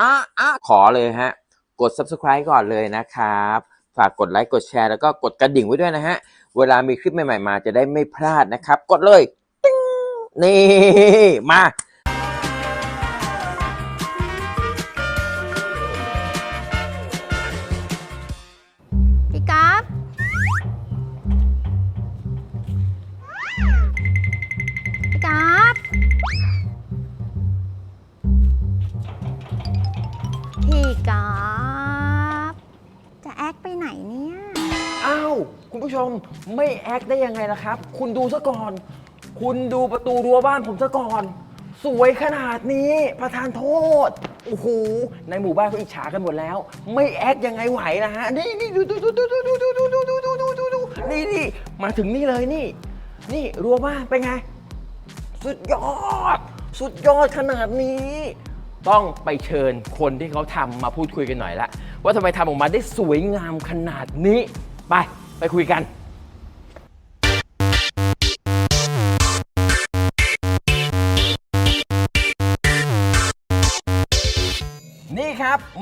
อะอะขอเลยฮะ กด subscribe ก่อนเลยนะครับ ฝากกดไลค์กดแชร์แล้วก็กดกระดิ่งไว้ด้วยนะฮะ เวลามีคลิปใหม่ๆมาจะได้ไม่พลาดนะครับ กดเลยติ๊งนี่ มา พี่กราฟจะแอคไปไหนเนี่ย อ้าว คุณผู้ชมไม่แอคได้ยังไงล่ะครับ คุณดูซะก่อน คุณดูประตูรั้วบ้านผมซะก่อน สวยขนาดนี้ประธานโทษ โอ้โห ในหมู่บ้านเขาอิจฉากันหมดแล้ว ไม่แอคยังไงไหวนะฮะ นี่นี่ดูดูดูดูดูดูดูดูดูดูดูดูดูนี่นี่มาถึงนี่เลยนี่ นี่รั้วบ้านเป็นไง สุดยอด สุดยอดขนาดนี้ ต้องไปเชิญคนที่เขาทำมาพูดคุยกันหน่อยละว่าทำไมทำออกมาได้สวยงามขนาดนี้ ไปไปคุยกัน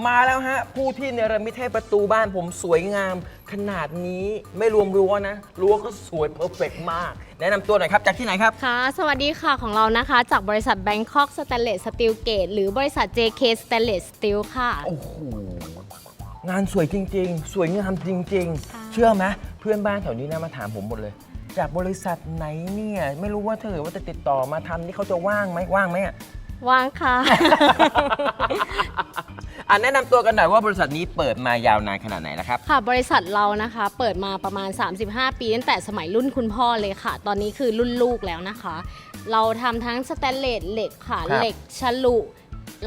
มาแล้วฮะ ผู้ที่เนรมิตให้ประตูบ้านผมสวยงาม ขนาดนี้ไม่รวมรั้วนะรั้วก็สวยเพอร์เฟกมาก แนะนำตัวหน่อยครับ จากที่ไหนครับ ค่ะ สวัสดีค่ะของเรานะคะ จากบริษัท Bangkok Stainless Steel Gate หรือบริษัท JK Stainless Steel ค่ะ โอ้โห งานสวยจริง ๆ สวยงามจริงค่ะๆเชื่อไหมเพื่อนบ้านแถวนี้นะมาถามผมหมดเลย จากบริษัทไหนเนี่ย ไม่รู้ว่าเธอว่าจะติดต่อมาทำนี่เขาจะว่างไหมว่างไหมอะว่างค่ะ อะแนะนำตัวกันหน่อยว่าบริษัทนี้เปิดมายาวนานขนาดไหนแล้วครับ ค่ะ บริษัทเรานะคะ เปิดมาประมาณ 35 ปีตั้งแต่สมัยรุ่นคุณพ่อเลยค่ะ ตอนนี้คือรุ่นลูกแล้วนะคะ เราทำทั้งสแตนเลสเหล็กค่ะ ครับ เหล็กฉลุ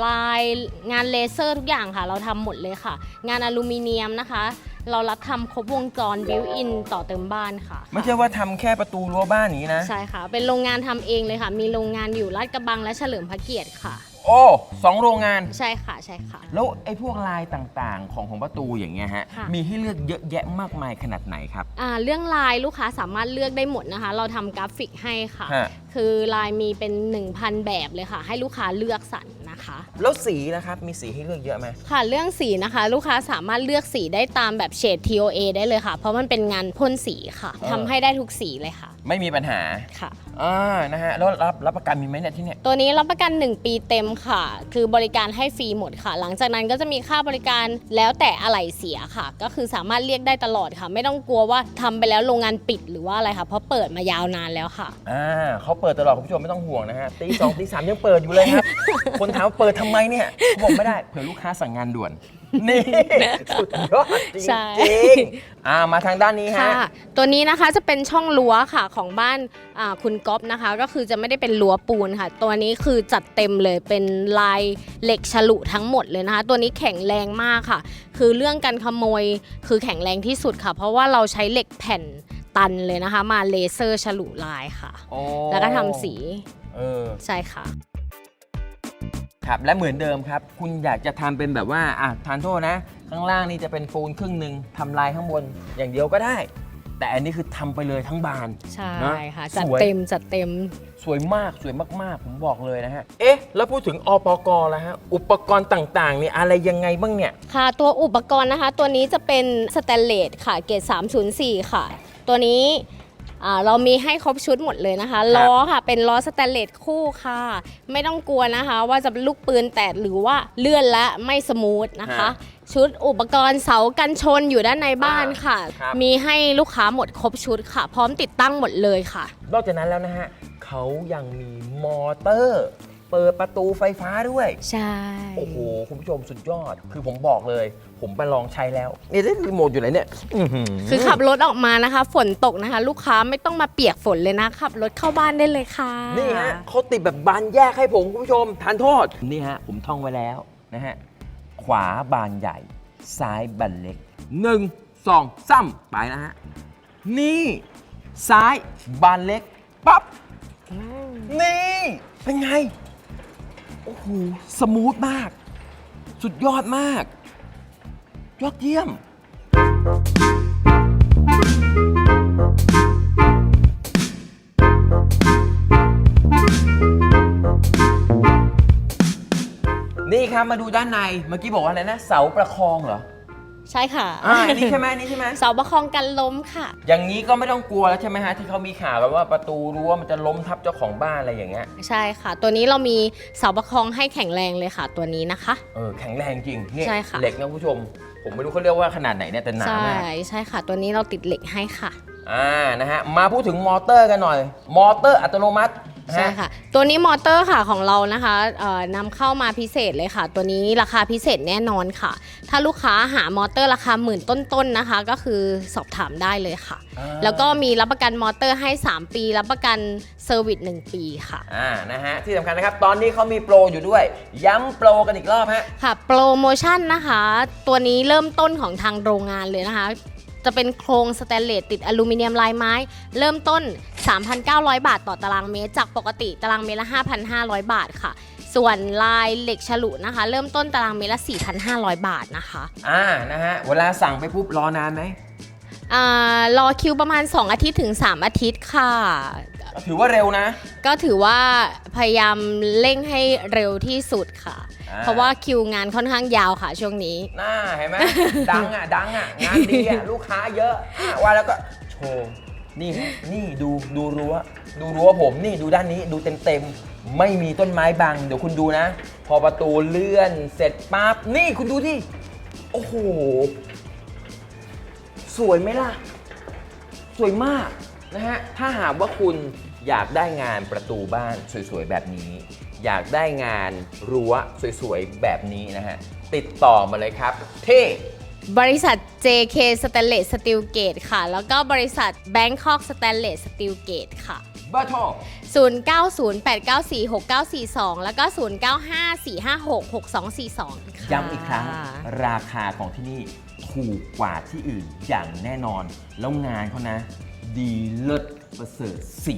ลายงานเลเซอร์ทุกอย่างค่ะ เราทำหมดเลยค่ะ งานอลูมิเนียมนะคะ เรารับทำครบวงจรบิวอินต่อเติมบ้านค่ะ ไม่ใช่ว่าทำแค่ประตูรั้วบ้านนี้นะ ใช่ค่ะ เป็นโรงงานทำเองเลยค่ะ มีโรงงานอยู่ลาดกระบังและเฉลิมพระเกียรติค่ะ โอ้สองโรงงาน ใช่ค่ะใช่ค่ะ แล้วไอ้พวกลายต่างๆ ของของประตูอย่างเงี้ยฮะ ค่ะ มีให้เลือกเยอะแยะมากมายขนาดไหนครับ อ่าเรื่องลายลูกค้าสามารถเลือกได้หมดนะคะ เราทำกราฟิกให้ค่ะ ฮะ คือลายมีเป็น 1,000 แบบเลยค่ะ ให้ลูกค้าเลือกสรรนะคะ แล้วสีนะครับมีสีให้เลือกเยอะไหม ค่ะเรื่องสีนะคะ ลูกค้าสามารถเลือกสีได้ตามแบบเฉด TOA ได้เลยค่ะ เพราะมันเป็นงานพ่นสีค่ะเออ ทำให้ได้ทุกสีเลยค่ะไม่มีปัญหา ค่ะ อ่านะฮะแล้วรับรับประกันมีไหมเนี่ยที่เนี่ย ตัวนี้รับประกัน 1 ปีเต็มค่ะ คือบริการให้ฟรีหมดค่ะ หลังจากนั้นก็จะมีค่าบริการแล้วแต่อะไหล่เสียค่ะ ก็คือสามารถเรียกได้ตลอดค่ะ ไม่ต้องกลัวว่าทำไปแล้วโรงงานปิดหรือว่าอะไรค่ะ เพราะเปิดมายาวนานแล้วค่ะ อ่าเขาเปิดตลอดคุณผู้ชมไม่ต้องห่วงนะฮะตีสองตีสามยังเปิดอยู่เลยครับคนถามว่าเปิดทำไมเนี่ยเขาบอกไม่ได้เผื่อลูกค้าสั่งงานด่วน นี่สุดยอดจริงใช่จริงอ่ามาทางด้านนี้ฮะ ค่ะ ตัวนี้นะคะจะเป็นช่องรั้วค่ะของบ้านอ่าคุณก๊อฟนะคะ ก็คือจะไม่ได้เป็นรั้วปูนค่ะ ตัวนี้คือจัดเต็มเลยเป็นลายเหล็กฉลุทั้งหมดเลยนะคะ ตัวนี้แข็งแรงมากค่ะ คือเรื่องการขโมยคือแข็งแรงที่สุดค่ะ เพราะว่าเราใช้เหล็กแผ่นตันเลยนะคะ มาเลเซอร์ฉลุลายค่ะโอ้แล้วก็ทำสีเออ ใช่ค่ะ ครับและเหมือนเดิมครับ คุณอยากจะทำเป็นแบบว่าอะทานโทษนะ ข้างล่างนี่จะเป็นปูนครึ่งหนึ่งทำลายข้างบนอย่างเดียวก็ได้ แต่อันนี้คือทำไปเลยทั้งบาน ใช่นะค่ะ จัดสวย เต็มจัดเต็ม สวยมากสวยมาก ๆ ผมบอกเลยนะฮะ เอ๊ะ แล้วพูดถึงอปกแล้วฮะ อุปกรณ์ต่างๆนี่อะไรยังไงบ้างเนี่ย ค่ะ ตัวอุปกรณ์นะคะ ตัวนี้จะเป็นสแตนเลสค่ะ เกรด304 ค่ะ ตัวนี้อ่า เรามีให้ครบชุดหมดเลยนะคะล้อค่ะ เป็นล้อสแตนเลสคู่ค่ะ ไม่ต้องกลัวนะคะ ว่าจะเป็นลูกปืนแตกหรือว่าเลื่อนและไม่สมูทนะคะฮะชุดอุปกรณ์เสากันชนอยู่ด้านในบ้านค่ะ ครับ มีให้ลูกค้าหมดครบชุดค่ะ พร้อมติดตั้งหมดเลยค่ะ นอกจากนั้นแล้วนะฮะเขายังมีมอเตอร์เปิดประตูไฟฟ้าด้วย ใช่ โอ้โห คุณผู้ชมสุดยอด คือผมบอกเลย ผมไปลองใช้แล้วนี่ได้รีโมทอยู่ไหนเนี่ยอื้อหือคือขับรถออกมานะคะ ฝนตกนะคะ ลูกค้าไม่ต้องมาเปียกฝนเลยนะขับรถเข้าบ้านได้เลยค่ะ นี่ฮะเขาติดแบบบานแยกให้ผมคุณผู้ชม ทานโทษ นี่ฮะ ผมท่องไว้แล้วนะฮะ ขวาบานใหญ่ ซ้ายบานเล็กหนึ่งสองสามไปนะฮะ นี่ ซ้ายบานเล็กปั๊บ นี่ เป็นไง โอ้โห สมูทมาก สุดยอดมาก ยอดเยี่ยม นี่ครับมาดูด้านใน เมื่อกี้บอกว่าอะไรนะ เสาประคองเหรอ ใช่ค่ะอ่านี่ใช่ไหมนี่ใช่ไหมเสาประคองกันล้มค่ะ อย่างนี้ก็ไม่ต้องกลัวแล้วใช่ไหมฮะที่เขามีข่าวกันว่าประตูรั้วมันจะล้มทับเจ้าของบ้านอะไรอย่างเงี้ยใช่ค่ะ ตัวนี้เรามีเสาประคองให้แข็งแรงเลยค่ะ ตัวนี้นะคะ เออแข็งแรงจริงเนี่ยใช่ค่ะ เหล็กนะคุณผู้ชม ผมไม่รู้เขาเรียกว่าขนาดไหนเนี่ยแต่หนาใช่มากใช่ค่ะ ตัวนี้เราติดเหล็กให้ค่ะ อ่านะฮะมาพูดถึงมอเตอร์กันหน่อย มอเตอร์อัตโนมัตินะ ใช่ฮะค่ะ ตัวนี้มอเตอร์ค่ะของเรานะคะเอ่อนำเข้ามาพิเศษเลยค่ะ ตัวนี้ราคาพิเศษแน่นอนค่ะ ถ้าลูกค้าหามอเตอร์ราคาหมื่นต้นๆนะคะ ก็คือสอบถามได้เลยค่ะอ่าแล้วก็มีรับประกันมอเตอร์ให้ 3 ปี รับประกันเซอร์วิส1ปีค่ะอ่านะฮะที่สำคัญนะครับ ตอนนี้เขามีโปรอยู่ด้วย ย้ำโปรกันอีกรอบฮะค่ะโปรโมชั่นนะคะ ตัวนี้เริ่มต้นของทางโรงงานเลยนะคะ จะเป็นโครงสแตนเลสติดอลูมิเนียมลายไม้ เริ่มต้น 3,900 บาทต่อตารางเมตร จากปกติตารางเมตรละ 5,500 บาทค่ะ ส่วนลายเหล็กฉลุนะคะ เริ่มต้นตารางเมตรละ 4,500 บาทนะคะ อ่านะฮะเวลาสั่งไปปุ๊บรอนานไหมอารอคิวประมาณ 2 อาทิตย์ถึง 3 อาทิตย์ค่ะ ถือว่าเร็วนะ ก็ถือว่าพยายามเร่งให้เร็วที่สุดค่ะ อ่า เพราะว่าคิวงานค่อนข้างยาวค่ะช่วงนี้ น่าเห็นไหม ดังอะ ดังอะ งานดีอะ ลูกค้าเยอะอะว่าแล้วก็โชว์ นี่ฮะนี่ดูดูรั้ว ดูรั้วผมนี่ดูด้านนี้ดูเต็มเต็มๆไม่มีต้นไม้บัง เดี๋ยวคุณดูนะ พอประตูเลื่อนเสร็จปั๊บ นี่คุณดูที่ โอ้โห สวยไหมล่ะ สวยมากนะฮะ ถ้าหากว่าคุณ อยากได้งานประตูบ้านสวยๆแบบนี้ อยากได้งานรั้วสวยๆแบบนี้นะฮะ ติดต่อมาเลยครับที่บริษัท JK Stainless Steel Gate ค่ะ แล้วก็บริษัท Bangkok Stainless Steel Gate ค่ะ เบอร์โทร 0908946942 แล้วก็ 0954566242 ค่ะ ย้ำอีกครั้ง ราคาของที่นี่ถูกกว่าที่อื่นอย่างแน่นอน แล้วงานเขานะ ดีเลิศประเสริฐสี